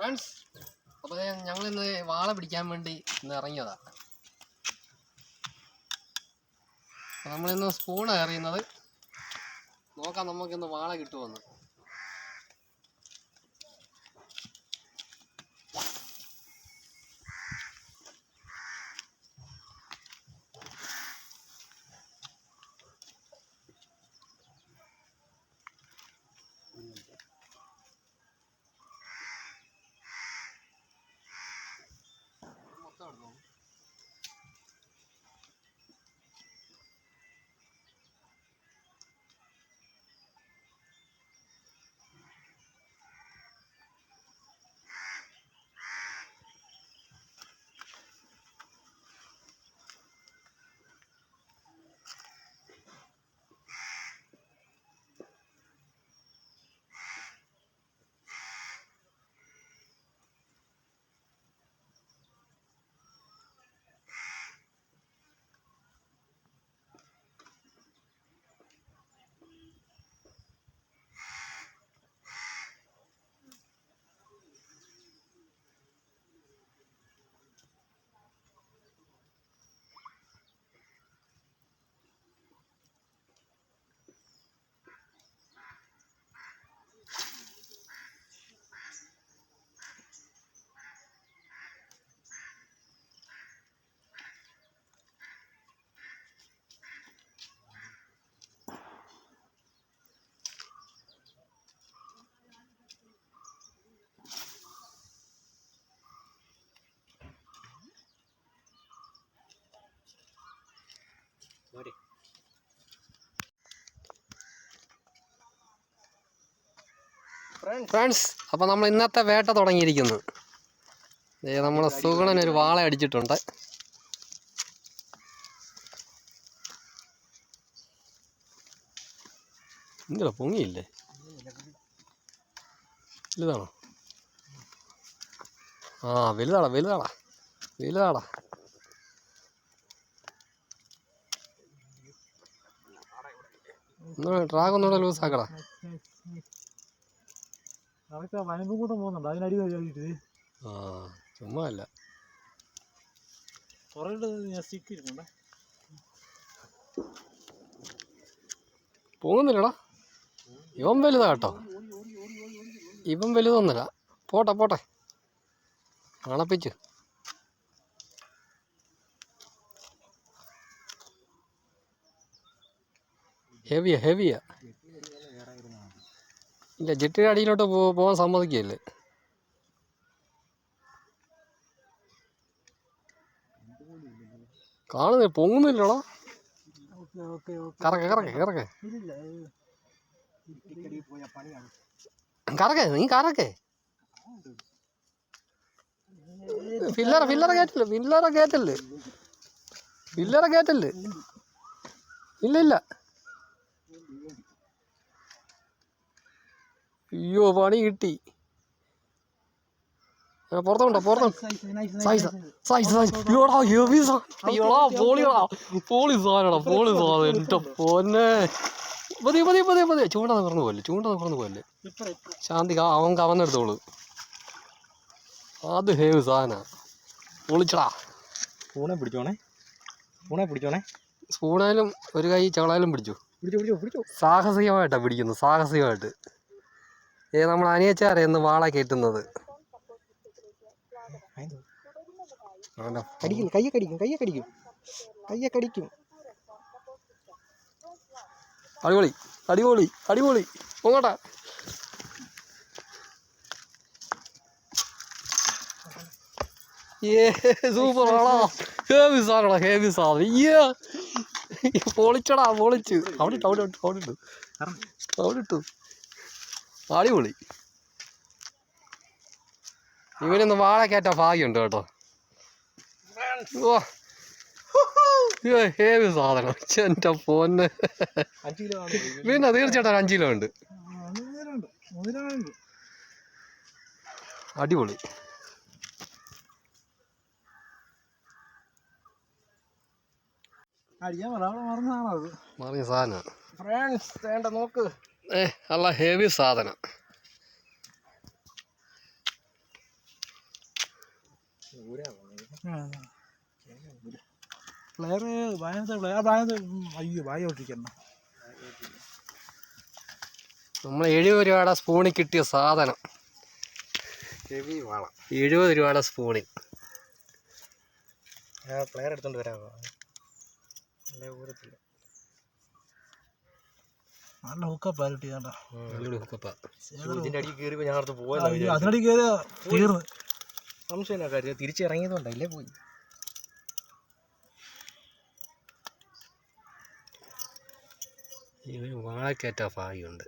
Friends അപ്പോൾ ഞങ്ങൾ ഇന്ന് വാള പിടിക്കാൻ വേണ്ടി ഇന്ന് ഇറങ്ങിയതാ. നമ്മളിന്ന് സ്പൂൺ എറിയുന്നത് നോക്കാം നമുക്കിന്ന് വാള കിട്ടുമെന്ന് ഫ്രണ്ട്സ് അപ്പോൾ നമ്മൾ ഇന്നത്തെ വേട്ട തുടങ്ങിയിരിക്കുന്നു. ദേ സുഗണൻ ഒരു വാള അടിച്ചിട്ടുണ്ട്. എന്തിനാ പൊങ്ങിയില്ലേ? വലുതാണോ? ആ വലുതാടാ വലുതാടാ വലുതാടാ. ഒന്നുകൂടെ ലൂസ് ആക്കടാ. അതൊക്കെ വനമ്പും കൂടെ പോകുന്നുണ്ട്. അതിനടി കഴിയിട്ട് ആ ചുമ്മാ അല്ല. കുറേ ഞാൻ സ്റ്റിക്ക് ഇരിക്കണ്ടേ പോകുന്നില്ലടാ. ഇവൻ വലുതാ കേട്ടോ. ഇവൻ വലുതൊന്നുമില്ല. പോട്ടെ പോട്ടെ. അണപ്പിച്ച് ഹെവിയാ ഹെവിയാ ഇല്ല ജെട്ടിയുടെ അടിയിലോട്ട് പോവാൻ പോകാൻ സമ്മതിക്കുകയല്ലേ കാണുന്നില്ല പൊങ്ങുന്നില്ലടാ. കറക്കെ കറക്കെ കറക്കെ. കറക്കെ നീ കറക്കെ. ഫില്ലറ ഫില്ലറ കേറ്റില്ല ഫില്ലറ കയറ്റല്ലേ ഫില്ലറ കയറ്റല്ലേ ഇല്ല ഇല്ല. അയ്യോ പണി കിട്ടി. പുറത്തോണ്ടോ പുറത്തോ. സൈസ് സൈസ് സൈസ് അയ്യോടാ ഹെവി അയ്യോടാ പോളിയോടാ പോളി സാധനടാ പോളി സാധനം. എന്റെ പൊന്നെ. ചൂണ്ട പോലെ ചൂണ്ട നിറന്നു പോലെ ശാന്തി അവൻ കവന്നെടുത്തോളൂ. അത് ഹേവ് സാധന. പൊളിച്ചടാ. സ്പൂണെ പിടിച്ചോണേ. സ്പൂണെ പിടിച്ചോണേ. സ്പൂണായാലും ഒരു കൈ ചവളായാലും പിടിച്ചു. പിടിച്ചോ പിടിച്ചോ പിടിച്ചോ. സാഹസികമായിട്ടാണ് പിടിക്കുന്നത് സാഹസികമായിട്ട്. ഏ നമ്മൾ അനിയച്ചാരെ ഇന്ന് വാള കയറ്റുന്നത്. അവന്റെ കടിക്കും കയ്യെ കടിക്കും കയ്യെ കടിക്കും കയ്യെ കടിക്കും അടിപൊളി അടിപൊളി അടിപൊളി. പോകട്ടെ ഏ സൂപ്പർ ആടാ ഹേവി സാധനടാ ഹേവി സാധനം. ഏ പൊളിച്ചടാ പൊളിച്ച്. അവിടെ ഇട്ടു അവിടെ ഇട്ടു അവിടെ ഇട്ടു. അവിടെ ഇട്ടു. അടിപൊളി. ഇവനൊന്ന് വാഴ കയറ്റാൻ ഭാഗ്യമുണ്ട് കേട്ടോ. ഓ ഹേവി സാധനം? എന്റെ കിലോ പിന്നെ തീർച്ചയായിട്ടും അഞ്ചു കിലോ ഉണ്ട്. അടിപൊളി. മറിയ സാധനം ഫ്രണ്ട്സ് വേണ്ട നോക്ക്. ഏ നല്ല ഹെവി സാധനം. പ്ലെയർ ഭയങ്കര പ്ലെയർ ഭയങ്കര അയ്യോ വായ ഒട്ടിക്കണം നമ്മൾ എഴുപത് രൂപയുടെ സ്പൂണിൽ കിട്ടിയ സാധനം. ഹെവി വാള എഴുപത് രൂപയുടെ സ്പൂണിൽ പ്ലെയർ എടുത്തോണ്ട് വരാമോ അല്ലേ ഊരത്തില്ല. നല്ല ഹുക്കപ്പാ കിട്ടിയാണ്ടാ നല്ലൊരു ഹുക്കപ്പാ ഇതിന്റെ അടിയിൽ കയറിയപ്പോ ഞാൻ അടുത്ത് അതിനടി കയറി തീർന്ന്. സംശയം കാര്യം തിരിച്ചിറങ്ങിയതുകൊണ്ടല്ലേ പോയി. ഇവന് വാഴക്കയറ്റ ഭാഗ്യമുണ്ട്.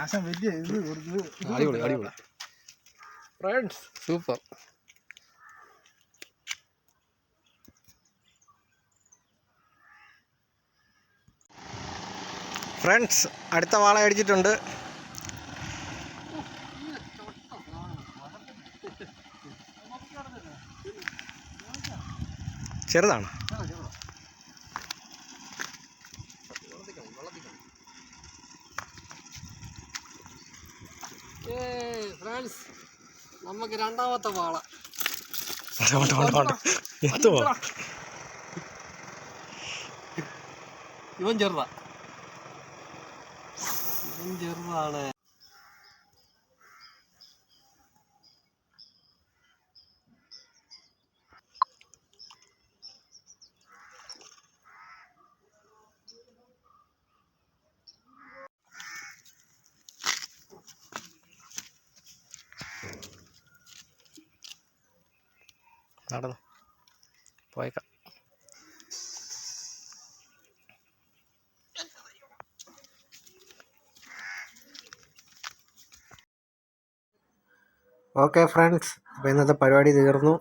ആശം വലിയ ഇത് കൊടുത്ത് അടിപൊളി അടിപൊളി. ഫ്രണ്ട്സ് സൂപ്പർ ഫ്രണ്ട്സ് അടുത്ത വാള അടിച്ചിട്ടുണ്ട്. ചെറുതാണ്. ഫ്രണ്ട്സ് നമുക്ക് രണ്ടാമത്തെ വാള. എത്തുമോ ഇവൻ ചെറുതാ. ചെറുതാണ്. നടന്നു. പോയേക്കാം. Okay friends. അപ്പോൾ ഇന്നത്തെ പരിപാടി തീർന്നു.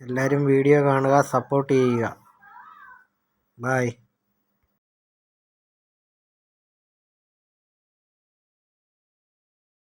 എല്ലാവരും വീഡിയോ കാണുക സപ്പോർട്ട് ചെയ്യുക. ബായ്